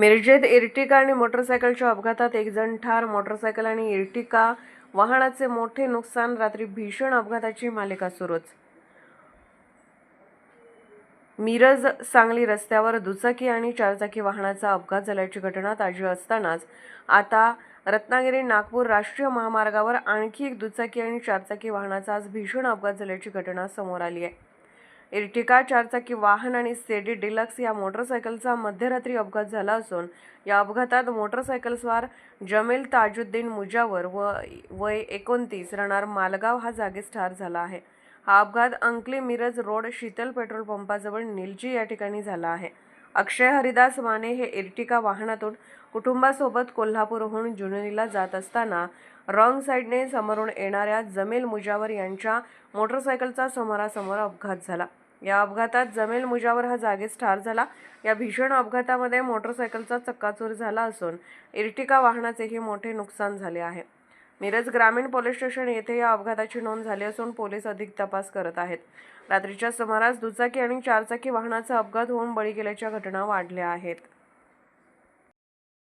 मिरजेत Ertiga आणि मोटरसायकलच्या अपघातात एक जण ठार. मोटरसायकल आणि इर्टिका वाहनाचे मोठे नुकसान. रात्री भीषण अपघाताची मालिका सुरूच. मिरज सांगली रस्त्यावर दुचाकी आणि चारचाकी वाहनाचा अपघात झाल्याची घटना ताजी असतानाच आता रत्नागिरी नागपूर राष्ट्रीय महामार्गावर आणखी एक दुचाकी आणि चारचाकी वाहनाचा आज भीषण अपघात झाल्याची घटना समोर आली आहे. इर्टिका चारचाकी वाहन आणि सेडी डिलक्स या मोटरसायकलचा मध्यरात्री अपघात झाला असून या अपघातात मोटरसायकलस्वार जमेल ताजुद्दीन मुजावर व वय एकोणतीस राहणार मालगाव हा जागीच ठार झाला आहे. हा अपघात अंकली मिरज रोड शीतल पेट्रोल पंपाजवळ निलजी या ठिकाणी झाला आहे. अक्षय हरिदास माने हे इर्टिका वाहनातून कुटुंबासोबत कोल्हापूरहून जुनोनीला जात असताना रॉंग साईडने समोरून येणाऱ्या जमेल मुजावर यांच्या मोटरसायकलचा समोरासमोर अपघात झाला. या अपघातात जमेल मुजावर हा जागीच ठार झाला. या भीषण अपघातामध्ये मोटरसायकलचा चक्काचूर झाला असून इर्टिका वाहनाचेही मोठे नुकसान झाले आहे. मिरज ग्रामीण पोलीस स्टेशन येथे या अपघाताची नोंद झाली असून पोलीस अधिक तपास करत आहेत. रात्रीच्या सुमारास दुचाकी आणि चारचाकी वाहनाचा अपघात होऊन बळी गेल्याच्या घटना वाढल्या आहेत.